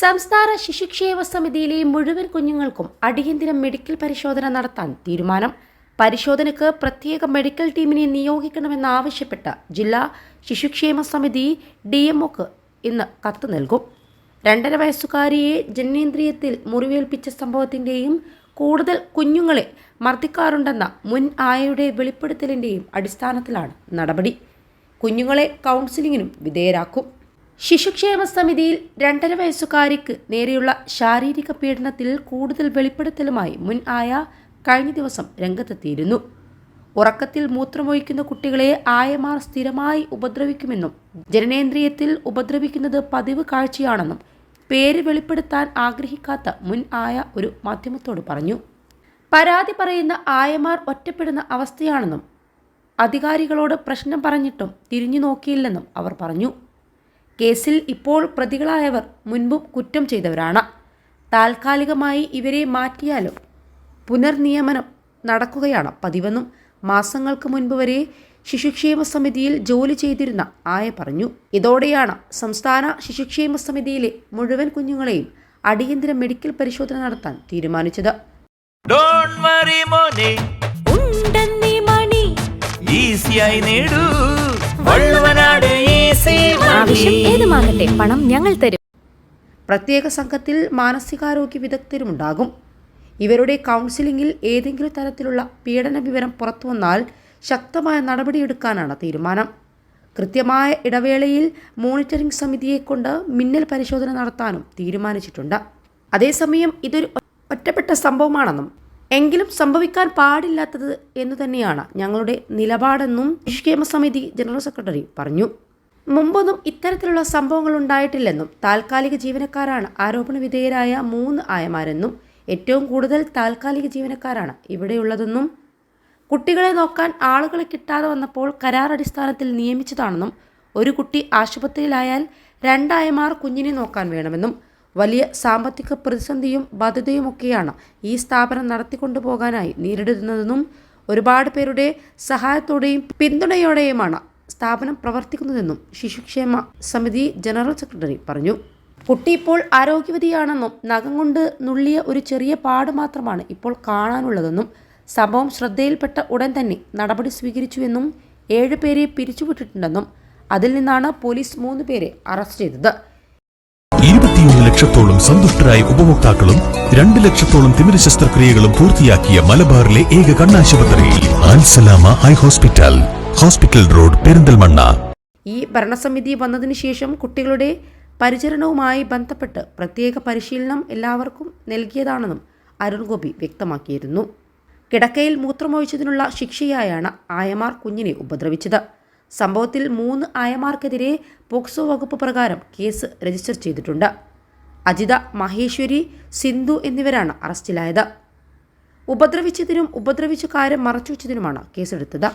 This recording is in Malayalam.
സംസ്ഥാന ശിശുക്ഷേമ സമിതിയിലെ മുഴുവൻ കുഞ്ഞുങ്ങൾക്കും അടിയന്തിര മെഡിക്കൽ പരിശോധന നടത്താൻ തീരുമാനം. പരിശോധനയ്ക്ക് പ്രത്യേക മെഡിക്കൽ ടീമിനെ നിയോഗിക്കണമെന്നാവശ്യപ്പെട്ട് ജില്ലാ ശിശുക്ഷേമ സമിതി ഡി എംഒക്ക് ഇന്ന് കത്ത് നൽകും. രണ്ടര വയസ്സുകാരിയെ ജനനേന്ദ്രിയത്തിൽ മുറിവേൽപ്പിച്ച സംഭവത്തിന്റെയും കൂടുതൽ കുഞ്ഞുങ്ങളെ മർദ്ദിക്കാറുണ്ടെന്ന മുൻ ആയയുടെ വെളിപ്പെടുത്തലിന്റെയും അടിസ്ഥാനത്തിലാണ് നടപടി. കുഞ്ഞുങ്ങളെ കൗൺസിലിങ്ങിനും വിധേയരാക്കും. ശിശുക്ഷേമ സമിതിയിൽ രണ്ടര വയസ്സുകാരിക്ക് നേരെയുള്ള ശാരീരിക പീഡനത്തിൽ കൂടുതൽ വെളിപ്പെടുത്തലുമായി മുൻ ആയ കഴിഞ്ഞ ദിവസം രംഗത്തെത്തിയിരുന്നു. ഉറക്കത്തിൽ മൂത്രമൊഴിക്കുന്ന കുട്ടികളെ ആയമാർ സ്ഥിരമായി ഉപദ്രവിക്കുമെന്നും ജനനേന്ദ്രിയത്തിൽ ഉപദ്രവിക്കുന്നത് പതിവ് കാഴ്ചയാണെന്നും പേര് വെളിപ്പെടുത്താൻ ആഗ്രഹിക്കാത്ത മുൻ ആയ ഒരു മാധ്യമത്തോട് പറഞ്ഞു. പരാതി പറയുന്ന ആയമാർ ഒറ്റപ്പെടുന്ന അവസ്ഥയാണെന്നും അധികാരികളോട് പ്രശ്നം പറഞ്ഞിട്ടും തിരിഞ്ഞു നോക്കിയില്ലെന്നും അവർ പറഞ്ഞു. കേസിൽ ഇപ്പോൾ പ്രതികളായവർ മുൻപും കുറ്റം ചെയ്തവരാണ്. താൽക്കാലികമായി ഇവരെ മാറ്റിയാലും പുനർനിയമനം നടക്കുകയാണ് പതിവെന്നും മാസങ്ങൾക്ക് മുൻപ് വരെ ശിശുക്ഷേമ സമിതിയിൽ ജോലി ചെയ്തിരുന്ന ആയ പറഞ്ഞു. ഇതോടെയാണ് സംസ്ഥാന ശിശുക്ഷേമ സമിതിയിലെ മുഴുവൻ കുഞ്ഞുങ്ങളെയും അടിയന്തര മെഡിക്കൽ പരിശോധന നടത്താൻ തീരുമാനിച്ചത്. ഡോൺ വറി മോനെ. ഉണ്ടെന്നീ മണി. ഈസിയായി നേടൂ. പ്രത്യേക സംഘത്തിൽ മാനസികാരോഗ്യ വിദഗ്ധരുമുണ്ടാകും. ഇവരുടെ കൗൺസിലിംഗിൽ ഏതെങ്കിലും തരത്തിലുള്ള പീഡന വിവരം പുറത്തു പുറത്തുവന്നാൽ ശക്തമായ നടപടിയെടുക്കാനാണ് തീരുമാനം. കൃത്യമായ ഇടവേളയിൽ മോണിറ്ററിംഗ് സമിതിയെ കൊണ്ട് മിന്നൽ പരിശോധന നടത്താനും തീരുമാനിച്ചിട്ടുണ്ട്. അതേസമയം ഇതൊരു ഒറ്റപ്പെട്ട സംഭവമാണെന്നും എങ്കിലും സംഭവിക്കാൻ പാടില്ലാത്തത് എന്നു തന്നെയാണ് ഞങ്ങളുടെ നിലപാടെന്നും നിഷ്ക്ഷേമ സമിതി ജനറൽ സെക്രട്ടറി പറഞ്ഞു. മുമ്പൊന്നും ഇത്തരത്തിലുള്ള സംഭവങ്ങൾ ഉണ്ടായിട്ടില്ലെന്നും താൽക്കാലിക ജീവനക്കാരാണ് ആരോപണ വിധേയരായ മൂന്ന് ആയമാരെന്നും ഏറ്റവും കൂടുതൽ താൽക്കാലിക ജീവനക്കാരാണ് ഇവിടെയുള്ളതെന്നും കുട്ടികളെ നോക്കാൻ ആളുകളെ കിട്ടാതെ വന്നപ്പോൾ കരാർ അടിസ്ഥാനത്തിൽ നിയമിച്ചതാണെന്നും ഒരു കുട്ടി ആശുപത്രിയിലായാൽ രണ്ടായമാർ കുഞ്ഞിനെ നോക്കാൻ വേണമെന്നും വലിയ സാമ്പത്തിക പ്രതിസന്ധിയും ബാധ്യതയുമൊക്കെയാണ് ഈ സ്ഥാപനം നടത്തിക്കൊണ്ടുപോകാനായി നേരിടുന്നതെന്നും ഒരുപാട് പേരുടെ സഹായത്തോടെയും പിന്തുണയോടെയുമാണ് സ്ഥാപനം പ്രവർത്തിക്കുന്നതെന്നും ശിശുക്ഷേമ സമിതി ജനറൽ സെക്രട്ടറി പറഞ്ഞു. കുട്ടി ഇപ്പോൾ ആരോഗ്യവതിയാണെന്നും നഖം കൊണ്ട് നുള്ളിയ ഒരു ചെറിയ പാട് മാത്രമാണ് ഇപ്പോൾ കാണാനുള്ളതെന്നും സംഭവം ശ്രദ്ധയിൽപ്പെട്ട ഉടൻ തന്നെ നടപടി സ്വീകരിച്ചുവെന്നും ഏഴുപേരെ പിരിച്ചുവിട്ടിട്ടുണ്ടെന്നും അതിൽ നിന്നാണ് പോലീസ് മൂന്ന് പേരെ അറസ്റ്റ് ചെയ്തത്. ഇരുപത്തിയൊന്ന് ലക്ഷത്തോളം സന്തുഷ്ടരായ ഉപഭോക്താക്കളും രണ്ട് ലക്ഷത്തോളം തിമിര ശസ്ത്രക്രിയകളും പൂർത്തിയാക്കിയ മലബാറിലെ ഏക കണ്ണാശുപത്രി eye hospital. Hospital road Perinthalmanna. ഈ ഭരണസമിതി വന്നതിന് ശേഷം കുട്ടികളുടെ പരിചരണവുമായി ബന്ധപ്പെട്ട് പ്രത്യേക പരിശീലനം എല്ലാവർക്കും നൽകിയതാണെന്നും അരുൺഗോപി വ്യക്തമാക്കിയിരുന്നു. കിടക്കയിൽ മൂത്രമൊഴിച്ചതിനുള്ള ശിക്ഷയായാണ് ആയമാർ കുഞ്ഞിനെ ഉപദ്രവിച്ചത്. സംഭവത്തിൽ മൂന്ന് ആയമാർക്കെതിരെ പോക്സോ വകുപ്പ് പ്രകാരം കേസ് രജിസ്റ്റർ ചെയ്തിട്ടുണ്ട്. അജിത മഹേശ്വരി സിന്ധു എന്നിവരാണ് അറസ്റ്റിലായത്. ഉപദ്രവിച്ചതിനും ഉപദ്രവിച്ച കാര്യം മറച്ചുവെച്ചതിനുമാണ് കേസെടുത്തത്.